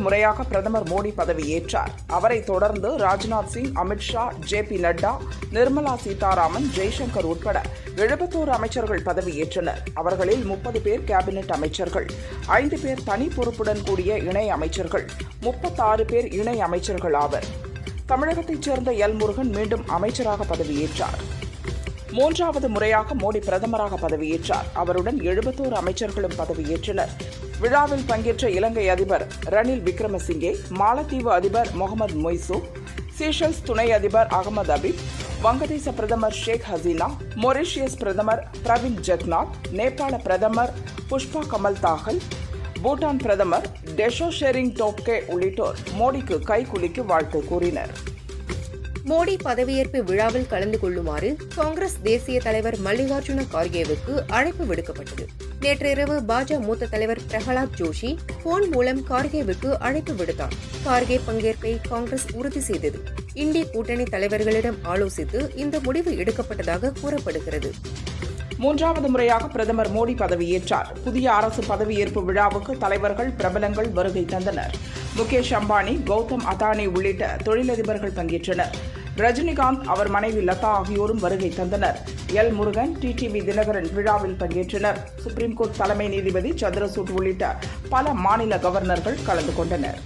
முறையாக பிரதமர் மோடி பதவியேற்றார் அவரைத் தொடர்ந்து ராஜ்நாத் சிங் அமித்ஷா ஜே பி நட்டா நிர்மலா சீதாராமன் ஜெய்சங்கர் உட்பட எழுபத்தோரு அமைச்சர்கள் பதவியேற்றனர் அவர்களில் முப்பது பேர் கேபினெட் அமைச்சர்கள் ஐந்து பேர் தனி பொறுப்புடன் கூடிய இணை அமைச்சர்கள் முப்பத்தாறு பேர் இணை அமைச்சர்கள் ஆவர். தமிழகத்தைச் சேர்ந்த எல் முருகன் மீண்டும் அமைச்சராக பதவியேற்றார் மூன்றாவது முறையாக மோடி பிரதமராக பதவியேற்றார். அவருடன் எழுபத்தோரு அமைச்சர்களும் பதவியேற்றனர். விழாவில் பங்கேற்ற இலங்கை அதிபர் ரணில் விக்ரமசிங்கே மாலத்தீவு அதிபர் முகமது மொய்சு சீஷல்ஸ் துணை அதிபர் அகமது அபிப் வங்கதேச பிரதமர் ஷேக் ஹசீனா மொரிஷியஸ் பிரதமர் பிரவிந்த் ஜெகநாத் நேபாள பிரதமர் புஷ்பா கமல் தாகல் பூட்டான் பிரதமர் டெஷோ ஷெரிங் டோப்கே உள்ளிட்டோர் மோடிக்கு கைகுலுக்கி வாழ்த்து கூறினர். மோடி பதவியேற்பு விழாவில் கலந்து கொள்ளுமாறு காங்கிரஸ் தேசிய தலைவர் மல்லிகார்ஜுன கார்கேவுக்கு அழைப்பு விடுக்கப்பட்டது. நேற்றிரவு பாஜ மூத்த தலைவர் பிரகலாத் ஜோஷி போன் மூலம் கார்கேவுக்கு அழைப்பு விடுத்தார். கார்கே பங்கேற்பை காங்கிரஸ் உறுதி செய்தது. இந்திய கூட்டணி தலைவர்களிடம் ஆலோசித்து இந்த முடிவு எடுக்கப்பட்டதாக கூறப்படுகிறது. மூன்றாவது முறையாக பிரதமர் மோடி பதவியேற்றார். புதிய அரசு பதவியேற்பு விழாவுக்கு தலைவர்கள் பிரபலங்கள் வருகை தந்தனர். முகேஷ் அம்பானி கௌதம் அதானி உள்ளிட்ட தொழிலதிபர்கள் பங்கேற்றனர். ரஜினிகாந்த் அவர் மனைவி லதா ஆகியோரும் வருகை தந்தனர். எல் முருகன் டிடிவி தினகரன் விழாவில் பங்கேற்றனர். சுப்ரீம் கோர்ட் தலைமை நீதிபதி சந்திரசூட் உள்ளிட்ட பல மாநில கவர்னர்கள் கலந்து கொண்டனர்.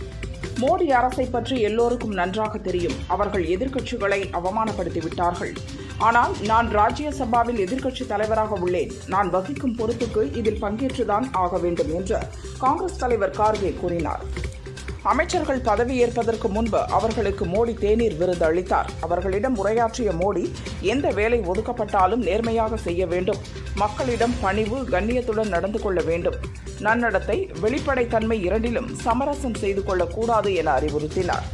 மோடி அரசை பற்றி எல்லோருக்கும் நன்றாக தெரியும். அவர்கள் எதிர்க்கட்சிகளை அவமானப்படுத்தி விட்டார்கள். ஆனால் நான் ராஜ்யசபாவில் எதிர்க்கட்சி தலைவராக உள்ளேன். நான் வகிக்கும் பொறுப்புக்கு இதில் பங்கேற்றுதான் ஆக வேண்டும் என்று காங்கிரஸ் தலைவர் கார்கே கூறினார். அமைச்சர்கள் பதவியேற்பதற்கு முன்பு அவர்களுக்கு மோடி தேநீர் விருது அளித்தார். அவர்களிடம் உரையாற்றிய மோடி எந்த வேலை ஒதுக்கப்பட்டாலும் நேர்மையாக செய்ய வேண்டும். மக்களிடம் பணிவு கண்ணியத்துடன் நடந்து கொள்ள வேண்டும். நன்னடத்தை வெளிப்படைத்தன்மை இரண்டிலும் சமரசம் செய்து கொள்ளக்கூடாது என அறிவுறுத்தினார்.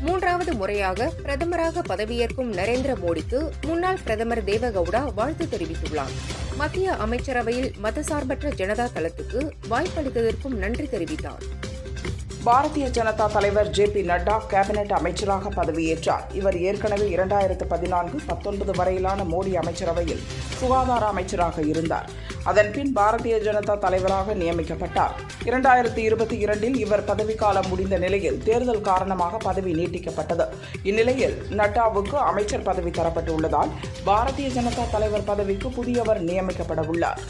மூன்றாவது முறையாக பிரதமராக பதவியேற்கும் நரேந்திர மோடிக்கு முன்னாள் பிரதமர் தேவகவுடா வாழ்த்து தெரிவித்துள்ளார். மத்திய அமைச்சரவையில் மதசார்பற்ற ஜனதா தளத்துக்கு வாய்ப்பளித்ததற்கும் நன்றி தெரிவித்தார். பாரதிய ஜனதா தலைவர் ஜே பி நட்டா கேபினெட் அமைச்சராக பதவியேற்றார். இவர் ஏற்கனவே இரண்டாயிரத்து பதினான்கு பத்தொன்பது வரையிலான மோடி அமைச்சரவையில் சுகாதார அமைச்சராக இருந்தார். அதன்பின் பாரதிய ஜனதா தலைவராக நியமிக்கப்பட்டார். இரண்டாயிரத்தி இருபத்தி இரண்டில் இவர் பதவிக்காலம் முடிந்த நிலையில் தேர்தல் காரணமாக பதவி நீட்டிக்கப்பட்டது. இந்நிலையில் நட்டாவுக்கு அமைச்சர் பதவி தரப்பட்டுள்ளதால் பாரதிய ஜனதா தலைவர் பதவிக்கு புதியவர் நியமிக்கப்பட உள்ளார்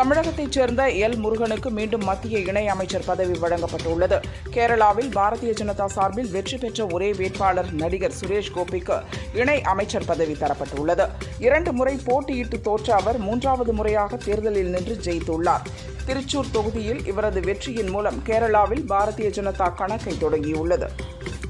தமிழகத்தைச் சேர்ந்த எல். முருகனுக்கு மீண்டும் மத்திய இணை அமைச்சர் பதவி வழங்கப்பட்டுள்ளது. கேரளாவில் பாரதிய ஜனதா சார்பில் வெற்றி பெற்ற ஒரே வேட்பாளர் நடிகர் சுரேஷ் கோபிக்கு இணை அமைச்சர் பதவி தரப்பட்டுள்ளது. இரண்டு முறை போட்டியிட்டு தோற்ற அவர் மூன்றாவது முறையாக தேர்தலில் நின்று ஜெயித்துள்ளார். திருச்சூர் தொகுதியில் இவரது வெற்றியின் மூலம் கேரளாவில் பாரதிய ஜனதா கணக்கை தொடங்கியுள்ளது.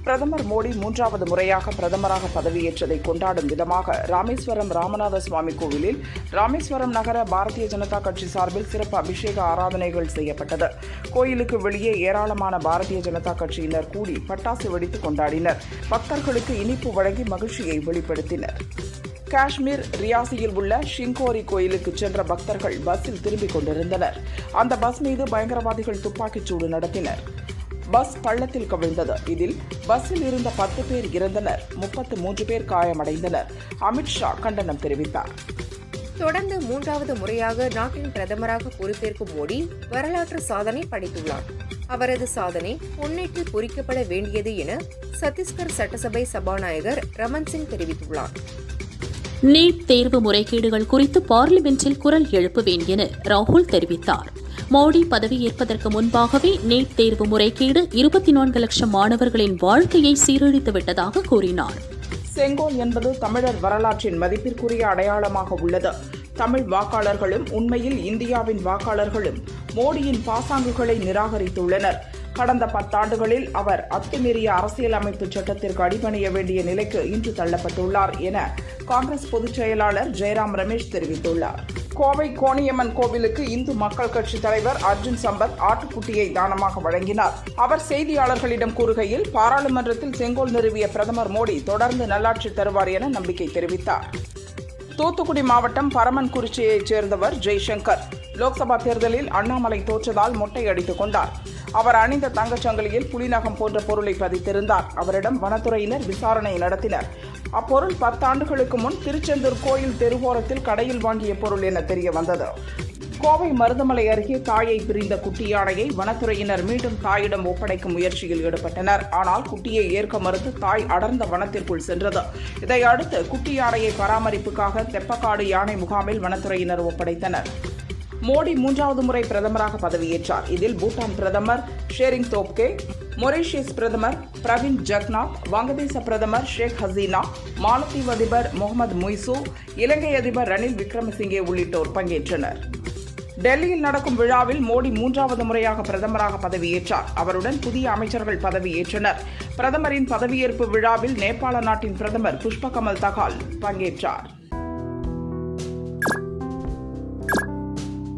பிரதமர் மோடி மூன்றாவது முறையாக பிரதமராக பதவியேற்றதை கொண்டாடும் விதமாக ராமேஸ்வரம் ராமநாத சுவாமி கோவிலில் ராமேஸ்வரம் நகர பாரதிய ஜனதா கட்சி சார்பில் சிறப்பு அபிஷேக ஆராதனைகள் செய்யப்பட்டது. கோயிலுக்கு வெளியே ஏராளமான பாரதிய ஜனதா கட்சியினர் கூடி பட்டாசு வெடித்து கொண்டாடினர். பக்தர்களுக்கு இனிப்பு வழங்கி மகிழ்ச்சியை வெளிப்படுத்தினர். காஷ்மீர் ரியாசியில் உள்ள ஷிங்கோரி கோயிலுக்கு சென்ற பக்தர்கள் பஸ்ஸில் திரும்பிக் கொண்டிருந்தனர். அந்த பஸ் மீது பயங்கரவாதிகள் துப்பாக்கிச் சூடு நடத்தினர். பஸ் பள்ளத்தில் கவிழ்ந்தது. இதில் பஸ்ஸில் இருந்த பத்து பேர் இறந்தனர். முப்பத்து மூன்று பேர் காயமடைந்தனர். அமித்ஷா கண்டனம் தெரிவித்தார். தொடர்ந்து மூன்றாவது முறையாக நாட்டின் பிரதமராக பொறுப்பேற்கும் மோடி வரலாற்று சாதனை படைத்துள்ளார். அவரது சாதனை பொன்னேட்டில் பொறிக்கப்பட வேண்டியது என சத்தீஸ்கர் சட்டசபை சபாநாயகர் ரமன் சிங் தெரிவித்துள்ளார். நீட் தேர்வு முறைகேடுகள் குறித்து பார்லிமென்டில் குரல் எழுப்புவேன் என ராகுல் தெரிவித்தார். மோடி பதவியேற்பதற்கு முன்பாகவே நீட் தேர்வு முறைகேடு இருபத்தி நான்கு லட்சம் மாணவர்களின் வாழ்க்கையை சீரழித்து விட்டதாக கூறினார். செங்கோல் என்பது தமிழர் வரலாற்றின் மதிப்பிற்குரிய அடையாளமாக உள்ளது. தமிழ் வாக்காளர்களும் உண்மையில் இந்தியாவின் வாக்காளர்களும் மோடியின் பாசாங்குகளை நிராகரித்துள்ளனர். கடந்த பத்தாண்டுகளில் அவர் அத்துமீறிய அரசியலமைப்பு சட்டத்திற்கு அடிபணிய வேண்டிய நிலைக்கு இன்று தள்ளப்பட்டுள்ளார் என காங்கிரஸ் பொதுச் செயலாளர் ஜெயராம் ரமேஷ் தெரிவித்துள்ளார். கோவை கோணியம்மன் கோவிலுக்கு இந்து மக்கள் கட்சி தலைவர் அர்ஜுன் சம்பத் ஆட்டுக்குட்டியை தானமாக வழங்கினார். அவர் செய்தியாளர்களிடம் கூறுகையில் பாராளுமன்றத்தில் செங்கோல் நிறுவிய பிரதமர் மோடி தொடர்ந்து நல்லாட்சி தருவார் என நம்பிக்கை தெரிவித்தார். தூத்துக்குடி மாவட்டம் பரமன்குறிச்சியைச் சேர்ந்தவர் ஜெய்சங்கர். லோக்சபா தேர்தலில் அண்ணாமலை தோற்றதால் மொட்டை அடித்துக் கொண்டார். அவர் அணிந்த தங்கச்சங்கிலியில் புலிநகம் போன்ற பொருளை பதித்திருந்தார். அவரிடம் வனத்துறையினர் விசாரணை நடத்தினர். அப்பொருள் பத்தாண்டுகளுக்கு முன் திருச்செந்தூர் கோயில் தெருவோரத்தில் கடையில் வாங்கிய பொருள் என தெரிய வந்தது கோவை மருதமலை அருகே தாயை பிரிந்த குட்டி யானையை வனத்துறையினர் மீண்டும் தாயிடம் ஒப்படைக்கும் முயற்சியில் ஈடுபட்டனர். ஆனால் குட்டியை ஏற்க மறுத்து தாய் அடர்ந்த வனத்திற்குள் சென்றது. இதையடுத்து குட்டி யானையை பராமரிப்புக்காக தெப்பக்காடு யானை முகாமில் வனத்துறையினர் ஒப்படைத்தனர். மோடி மூன்றாவது முறை பிரதமராக பதவியேற்றார். இதில் பூட்டான் பிரதமர் ஷேரிங் தோப்கே மொரீஷியஸ் பிரதமர் பிரவீன் ஜக்நாத் வங்கதேச பிரதமர் ஷேக் ஹசீனா மாலத்தீவு அதிபர் முகமது முய்சு இலங்கை அதிபர் ரணில் விக்ரமசிங்கே உள்ளிட்டோர் பங்கேற்றனர். டெல்லியில் நடக்கும் விழாவில் மோடி மூன்றாவது முறையாக பிரதமராக பதவியேற்றார். அவருடன் புதிய அமைச்சர்கள் பதவியேற்றனர். பிரதமரின் பதவியேற்பு விழாவில் நேபாள நாட்டின் பிரதமர் புஷ்பகமல் தகால் பங்கேற்றார்.